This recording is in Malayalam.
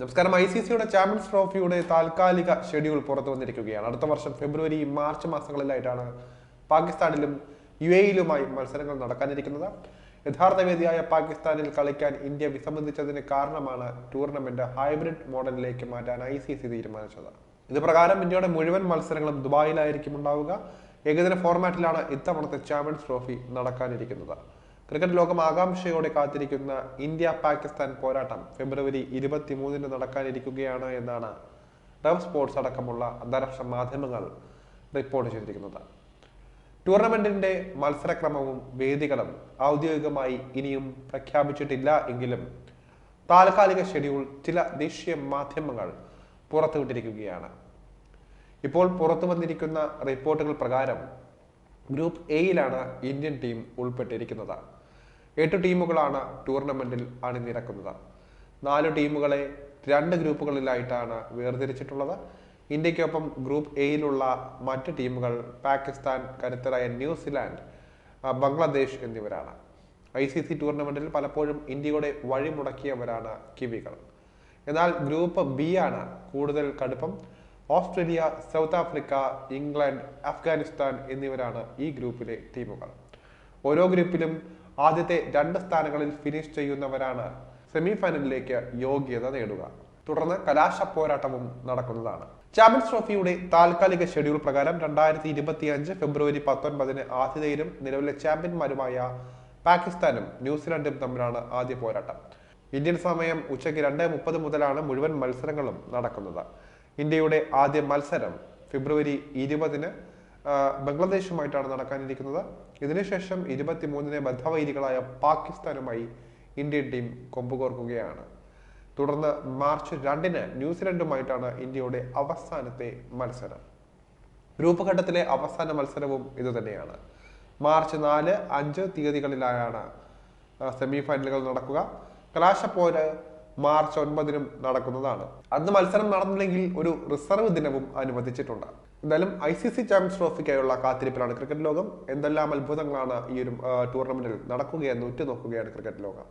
നമസ്കാരം. ഐ സി സിയുടെ ചാമ്പ്യൻസ് ട്രോഫിയുടെ താൽക്കാലിക ഷെഡ്യൂൾ പുറത്തു വന്നിരിക്കുകയാണ്. അടുത്ത വർഷം ഫെബ്രുവരി മാർച്ച് മാസങ്ങളിലായിട്ടാണ് പാകിസ്ഥാനിലും യു എയിലുമായി മത്സരങ്ങൾ നടക്കാനിരിക്കുന്നത്. യഥാർത്ഥ വേദിയായ പാകിസ്ഥാനിൽ കളിക്കാൻ ഇന്ത്യ വിസമ്മതിച്ചതിന് കാരണമാണ് ടൂർണമെന്റ് ഹൈബ്രിഡ് മോഡലിലേക്ക് മാറ്റാൻ ഐ സി സി തീരുമാനിച്ചത്. ഇത് പ്രകാരം ഇന്ത്യയുടെ മുഴുവൻ മത്സരങ്ങളും ദുബായിലായിരിക്കും ഉണ്ടാവുക. ഏകദിന ഫോർമാറ്റിലാണ് ഇത്തവണത്തെ ചാമ്പ്യൻസ് ട്രോഫി നടക്കാനിരിക്കുന്നത്. ക്രിക്കറ്റ് ലോകം ആകാംക്ഷയോടെ കാത്തിരിക്കുന്ന ഇന്ത്യ പാകിസ്ഥാൻ പോരാട്ടം ഫെബ്രുവരി ഇരുപത്തിമൂന്നിന് നടക്കാനിരിക്കുകയാണ് എന്നാണ് റവ് സ്പോർട്സ് അടക്കമുള്ള അന്താരാഷ്ട്ര മാധ്യമങ്ങൾ റിപ്പോർട്ട് ചെയ്തിരിക്കുന്നത്. ടൂർണമെന്റിന്റെ മത്സരക്രമവും വേദികളും ഔദ്യോഗികമായി ഇനിയും പ്രഖ്യാപിച്ചിട്ടില്ല എങ്കിലും താൽക്കാലിക ഷെഡ്യൂൾ ചില ദേശീയ മാധ്യമങ്ങൾ പുറത്തുവിട്ടിരിക്കുകയാണ്. ഇപ്പോൾ പുറത്തു വന്നിരിക്കുന്ന റിപ്പോർട്ടുകൾ പ്രകാരം ഗ്രൂപ്പ് എയിലാണ് ഇന്ത്യൻ ടീം ഉൾപ്പെട്ടിരിക്കുന്നത്. എട്ട് ടീമുകളാണ് ടൂർണമെന്റിൽ അണിനിരക്കുന്നത്. നാല് ടീമുകളെ രണ്ട് ഗ്രൂപ്പുകളിലായിട്ടാണ് വേർതിരിച്ചിട്ടുള്ളത്. ഇന്ത്യക്കൊപ്പം ഗ്രൂപ്പ് എയിലുള്ള മറ്റ് ടീമുകൾ പാകിസ്ഥാൻ കരുത്തരായ ന്യൂസിലാൻഡ് ബംഗ്ലാദേശ് എന്നിവരാണ്. ഐ സി സി ടൂർണമെന്റിൽ പലപ്പോഴും ഇന്ത്യയുടെ വഴിമുടക്കിയവരാണ് കിവികൾ. എന്നാൽ ഗ്രൂപ്പ് ബി ആണ് കൂടുതൽ കടുപ്പം. Australia South Africa England Afghanistan എന്നിവരാണ് ഈ ഗ്രൂപ്പിലെ ടീമുകൾ. ഓരോ ഗ്രൂപ്പിലും ആദ്യത്തെ രണ്ട് സ്ഥാനങ്ങളിൽ ഫിനിഷ് ചെയ്യുന്നവരാണ് സെമിഫൈനലിലേക്ക് യോഗ്യത നേടുക. തുടർന്ന് കലാശ പോരാട്ടവും നടക്കുന്നതാണ്. ചാമ്പ്യൻസ് ട്രോഫിയുടെ താൽക്കാലിക ഷെഡ്യൂൾ പ്രകാരം രണ്ടായിരത്തി ഇരുപത്തി അഞ്ച് ഫെബ്രുവരി പത്തൊൻപതിന് ആതിഥേയരും നിലവിലെ ചാമ്പ്യന്മാരുമായ പാകിസ്ഥാനും ന്യൂസിലൻഡും തമ്മിലാണ് ആദ്യ പോരാട്ടം. ഇന്ത്യൻ സമയം ഉച്ചയ്ക്ക് രണ്ട് മുപ്പത് മുതലാണ് മുഴുവൻ മത്സരങ്ങളും നടക്കുന്നത്. ഇന്ത്യയുടെ ആദ്യ മത്സരം ഫെബ്രുവരി ഇരുപതിന് ബംഗ്ലാദേശുമായിട്ടാണ് നടക്കാനിരിക്കുന്നത്. ഇതിനുശേഷം ഇരുപത്തിമൂന്നിന് ബദ്ധവൈരികളായ പാകിസ്ഥാനുമായി ഇന്ത്യൻ ടീം കൊമ്പുകോർക്കുകയാണ്. തുടർന്ന് മാർച്ച് രണ്ടിന് ന്യൂസിലൻഡുമായിട്ടാണ് ഇന്ത്യയുടെ അവസാനത്തെ മത്സരം. രൂപഘട്ടത്തിലെ അവസാന മത്സരവും ഇതുതന്നെയാണ് മാർച്ച് നാല് അഞ്ച് തീയതികളിലായാണ് സെമി ഫൈനലുകൾ നടക്കുക. കലാശപ്പോര് മാർച്ച് ഒൻപതിനും നടക്കുന്നതാണ്. അന്ന് മത്സരം നടന്നില്ലെങ്കിൽ ഒരു റിസർവ് ദിനവും അനുവദിച്ചിട്ടുണ്ട്. എന്തായാലും ഐ സി സി ചാമ്പ്യൻസ് ട്രോഫിക്കായുള്ള കാത്തിരിപ്പിലാണ് ക്രിക്കറ്റ് ലോകം. എന്തെല്ലാം അത്ഭുതങ്ങളാണ് ഈ ഒരു ടൂർണമെന്റിൽ നടക്കുകയെന്ന് ഉറ്റുനോക്കുകയാണ് ക്രിക്കറ്റ് ലോകം.